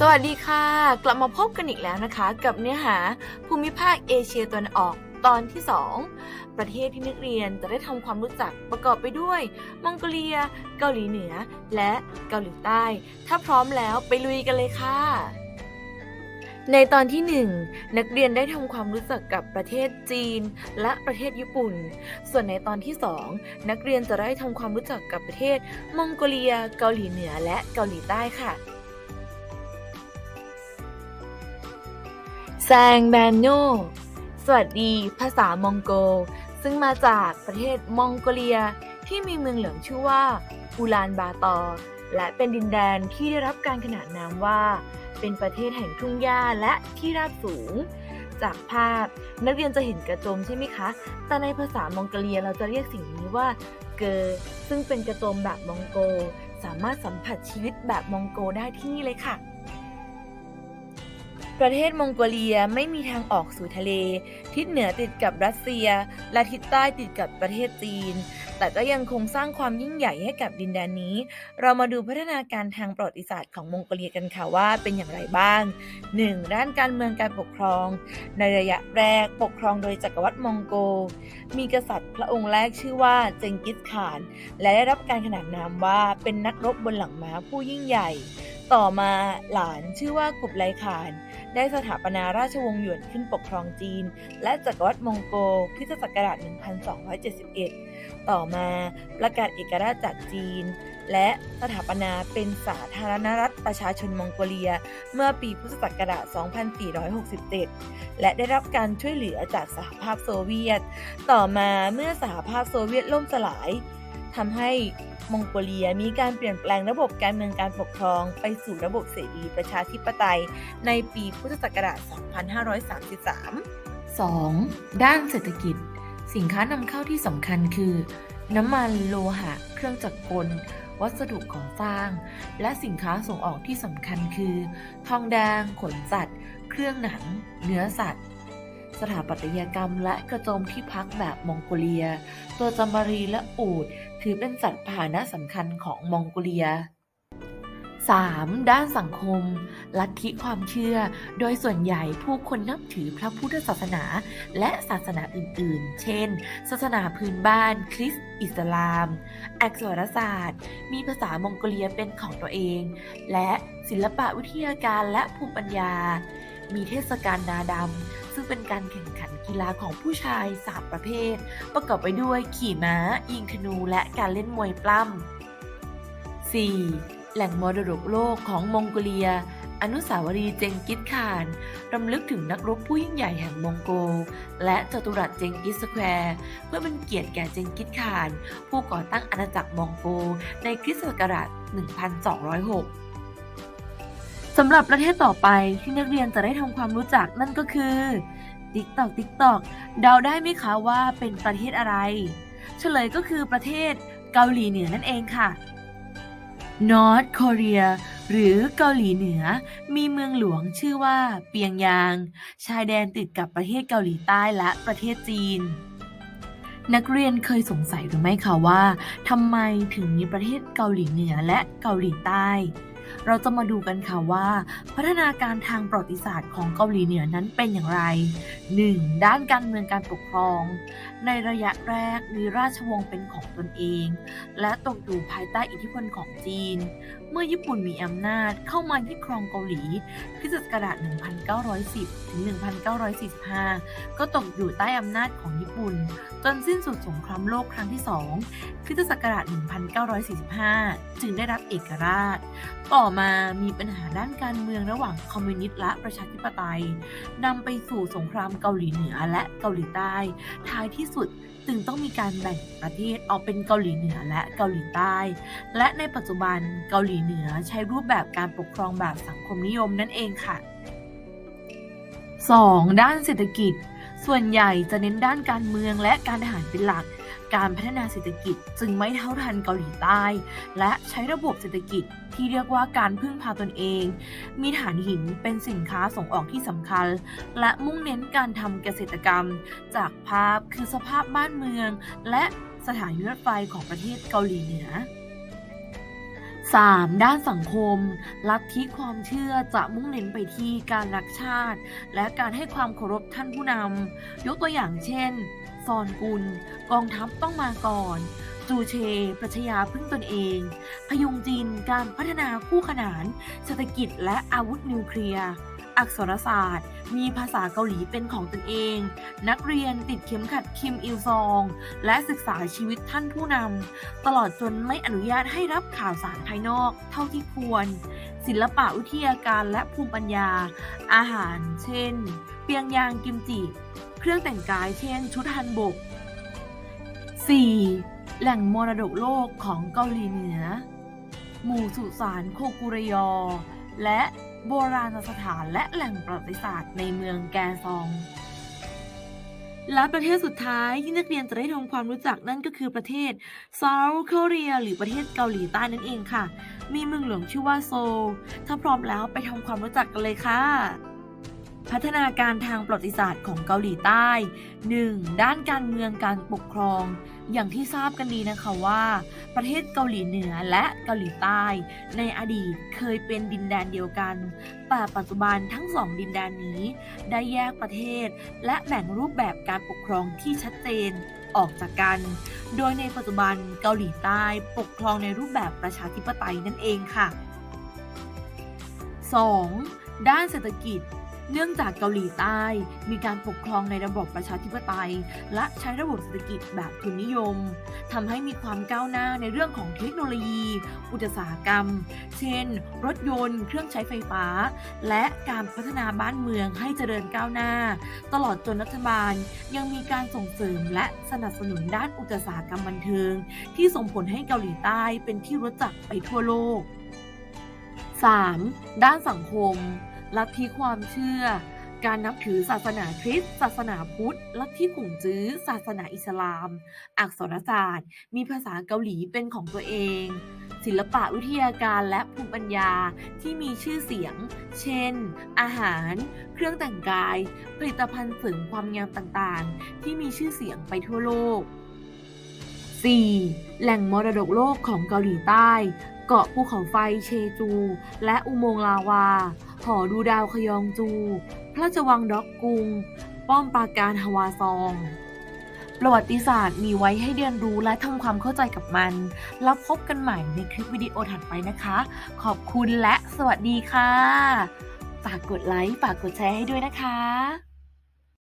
สวัสดีค่ะ กลับมาพบกันอีกแล้วนะคะ กับเนื้อหาภูมิภาคเอเชียตะวันออกตอนที่ 2 ประเทศที่นักเรียนจะได้ทำความรู้จักประกอบไปด้วย มองโกเลีย เกาหลีเหนือ และเกาหลีใต้ ถ้าพร้อมแล้วไปลุยกันเลยค่ะ ในตอนที่ 1 นักเรียนได้ทำความรู้จักกับประเทศจีน และประเทศญี่ปุ่น ส่วนในตอนที่ 2 นักเรียนจะได้ทำความรู้จักกับประเทศมองโกเลีย เกาหลีเหนือ และเกาหลีใต้ค่ะ แซงแบนโนสวัสดีภาษามองโก ซึ่งมาจากประเทศมองโกเลียที่มีเมืองหลวงชื่อว่าอูลานบาตอ และเป็นดินแดนที่ได้รับการขนานนามว่า เป็นประเทศแห่งทุ่งหญ้าและที่ราบสูง จากภาพนักเรียนจะเห็นกระโจมใช่ไหมคะ แต่ในภาษามองโกเลียเราจะเรียกสิ่งนี้ว่าเกอซึ่งเป็นกระโจมแบบมองโก สามารถสัมผัสชีวิตแบบมองโกได้ที่นี่เลยค่ะ ประเทศมองโกเลียไม่มีทางออกสู่ทะเล ทิศเหนือติดกับรัสเซีย และทิศใต้ติดกับประเทศจีน แต่ก็ยังคงสร้างความยิ่งใหญ่ให้กับดินแดนนี้ เรามาดูพัฒนาการทางประวัติศาสตร์ของมองโกเลียกันค่ะว่าเป็นอย่างไรบ้าง 1. ด้านการเมืองการปกครอง ในระยะแรกปกครองโดยจักรวรรดิมองโก มีกษัตริย์พระองค์แรกชื่อว่าเจงกิสข่าน และได้รับการขนานนามว่าเป็นนักรบบนหลังม้าผู้ยิ่งใหญ่ ต่อมาหลานชื่อว่ากุบไลขาน ได้สถาปนาราชวงศ์หยวนขึ้นปกครองจีน และจักรวรรดิมองโกคริสตศักราช 1271 ต่อมาประกาศเอกราชจากจีน และสถาปนาเป็นสาธารณรัฐประชาชนมองโกเลีย เมื่อปีพุทธศักราช 2467 และได้รับการช่วยเหลือจากสหภาพโซเวียต ต่อมาเมื่อสหภาพโซเวียตล่มสลาย ทำให้มองโกเลียมีการเปลี่ยนแปลงระบบการเมืองการปกครอง ไปสู่ระบบเสรีประชาธิปไตย ในปีพุทธศักราช 2533 2. ด้านเศรษฐกิจ สินค้านำเข้าที่สำคัญคือ น้ำมันโลหะ เครื่องจักรกล วัสดุก่อสร้าง และสินค้าส่งออกที่สำคัญคือ ทองแดง ขนสัตว์ เครื่องหนัง เนื้อสัตว์ สถาปัตยกรรมและกระโจมที่พักแบบมองโกเลีย ตัวจำบารีและอูฐถือเป็นสัตว์พาหนะสำคัญของมองโกเลีย 3. ด้านสังคม ลัทธิความเชื่อ โดยส่วนใหญ่ผู้คนนับถือพระพุทธศาสนา และศาสนาอื่น ๆ เช่น ศาสนาพื้นบ้าน คริสต์อิสลาม อักษรศาสตร์ มีภาษามองโกเลียเป็นของตัวเอง และศิลปะวิทยาการและภูมิปัญญา มีเทศกาลนาดำ ซึ่งเป็นการแข่งขันกีฬาของผู้ชาย 3 ประเภท ประกอบไปด้วยขี่ม้า ยิงธนูและการเล่นมวยปล้ำ 4. แหล่งมรดกโลกของมองโกเลีย อนุสาวรีย์เจงกิสข่าน รำลึกถึงนักรบผู้ยิ่งใหญ่แห่งมองโก และจตุรัสเจงกิสสแควร์ เพื่อเป็นเกียรติแก่เจงกิสข่าน ผู้ก่อตั้งอาณาจักรมองโกในคริสตศักราช 1206 สำหรับประเทศต่อไปที่นักเรียนจะได้ทำความรู้จักนั่นก็คือติ๊กตอกติ๊กตอกเดาได้ไหมคะว่าเป็นประเทศอะไร เฉลยก็คือประเทศเกาหลีเหนือนั่นเองค่ะ North Korea หรือเกาหลีเหนือ มีเมืองหลวงชื่อว่าเปียงยาง ชายแดนติดกับประเทศเกาหลีใต้และประเทศจีน นักเรียนเคยสงสัยหรือไม่คะว่าทำไมถึงมีประเทศเกาหลีเหนือและเกาหลีใต้ เราจะมาดูกันค่ะว่า พัฒนาการทางประวัติศาสตร์ของเกาหลีเหนือนั้นเป็นอย่างไร 1. ด้านการเมืองการปกครอง ในระยะแรกมีราชวงศ์เป็นของตนเอง และตกอยู่ภายใต้อิทธิพลของจีน เมื่อญี่ปุ่นมีอำนาจเข้ามายึดครองเกาหลีคริศักราช1910 ถึง 1945 ก็ตกอยู่ใต้อำนาจของญี่ปุ่น จนสิ้นสุดสงครามโลกครั้งที่2คริสตศักราช1945 จึงได้รับเอกราชต่อ่อมามีปัญหาด้านการเมืองระหว่างคอมมิวนิสต์และประชาธิปไตยนำไปสู่สงครามเกาหลีเหนือและเกาหลีใต้ ท้ายที่สุดจึงต้องมีการแบ่งประเทศออกเป็นเกาหลีเหนือและเกาหลีใต้ และในปัจจุบันเกาหลีเหนือใช้รูปแบบการปกครองแบบสังคมนิยมนั่นเองค่ะ 2. ด้านเศรษฐกิจ ส่วนใหญ่จะเน้นด้านการเมืองและการทหารเป็นหลัก การพัฒนาเศรษฐกิจจึงไม่เท่าทันเกาหลีใต้ และใช้ระบบเศรษฐกิจที่เรียกว่าการพึ่งพาตนเอง มีฐานหินเป็นสินค้าส่งออกที่สำคัญ และมุ่งเน้นการทำเกษตรกรรม จากภาพคือสภาพบ้านเมือง และสถานีรถไฟของประเทศเกาหลีเหนือ 3. ด้านสังคม ลัทธิความเชื่อจะมุ่งเน้นไปที่การรักชาติ และการให้ความเคารพท่านผู้นำ ยกตัวอย่างเช่น ซอนกุล กองทัพต้องมาก่อน จูเช ปรัชญาพึ่งตนเอง พยุงจีนการพัฒนาคู่ขนาน เศรษฐกิจและอาวุธนิวเคลียร์ อักษรศาสตร์ มีภาษาเกาหลีเป็นของตนเอง นักเรียนติดเข็มขัดคิมอิลซอง และศึกษาชีวิตท่านผู้นำ ตลอดจนไม่อนุญาตให้รับข่าวสารภายนอกเท่าที่ควร ศิลปะวิทยาการและภูมิปัญญา อาหาร เช่น เปียงยางกิมจิ เครื่องแต่งกายเช่น ชุดฮันบก 4. แหล่งมรดกโลกของเกาหลีเหนือ หมู่สุสานโคกุระยอ และ โบราณสถานและแหล่งประวัติศาสตร์ในเมืองแกซอง และประเทศสุดท้ายที่นักเรียนจะได้ทำความรู้จักนั่นก็คือประเทศซาวเกาหลีหรือประเทศเกาหลีใต้นั่นเองค่ะ มีเมืองหลวงชื่อว่าโซลถ้าพร้อมแล้วไปทำความรู้จักกันเลยค่ะ พัฒนาการทางประวัติศาสตร์ของเกาหลีใต้ 1. ด้านการเมืองการปกครอง อย่างที่ทราบกันดีนะคะว่า ประเทศเกาหลีเหนือและเกาหลีใต้ ในอดีตเคยเป็นดินแดนเดียวกัน แต่ปัจจุบันทั้งสองดินแดนนี้ ได้แยกประเทศ และแบ่งรูปแบบการปกครองที่ชัดเจนออกจากกัน โดยในปัจจุบันเกาหลีใต้ปกครองในรูปแบบประชาธิปไตยนั่นเองค่ะ 2. ด้านเศรษฐกิจ เนื่องจากเกาหลีใต้มีการปกครองในระบบประชาธิปไตย และใช้ระบบเศรษฐกิจแบบทุนนิยมทำให้มีความก้าวหน้าในเรื่องของเทคโนโลยี อุตสาหกรรม เช่น รถยนต์ เครื่องใช้ไฟฟ้า และการพัฒนาบ้านเมืองให้เจริญก้าวหน้า ตลอดจนรัฐบาลยังมีการส่งเสริมและสนับสนุนด้านอุตสาหกรรมบันเทิง ที่ส่งผลให้เกาหลีใต้เป็นที่รู้จักไปทั่วโลก 3. ด้านสังคม ลัทธิความเชื่อ การนับถือศาสนาคริสต์ศาสนาพุทธ ลัทธิผงจื้อ ศาสนาอิสลาม อักษรศาสตร์ มีภาษาเกาหลีเป็นของตัวเอง ศิลปะวิทยาการและภูมิปัญญาที่มีชื่อเสียง เช่น อาหาร เครื่องแต่งกาย ผลิตภัณฑ์เสริมความงามต่างๆ ที่มีชื่อเสียงไปทั่วโลก 4. แหล่งมรดกโลกของเกาหลีใต้ เกาะภูเขาไฟเชจู และอุโมงค์ลาวา อดูดาวขยองจู พระราชวังด็อกกุง ป้อมปราการฮวาซอง ประวัติศาสตร์มีไว้ให้เรียนรู้และทำความเข้าใจกับมัน แล้วพบกันใหม่ในคลิปวิดีโอถัดไปนะคะ ขอบคุณและสวัสดีค่ะ ฝากกดไลค์ ฝากกดแชร์ให้ด้วยนะคะ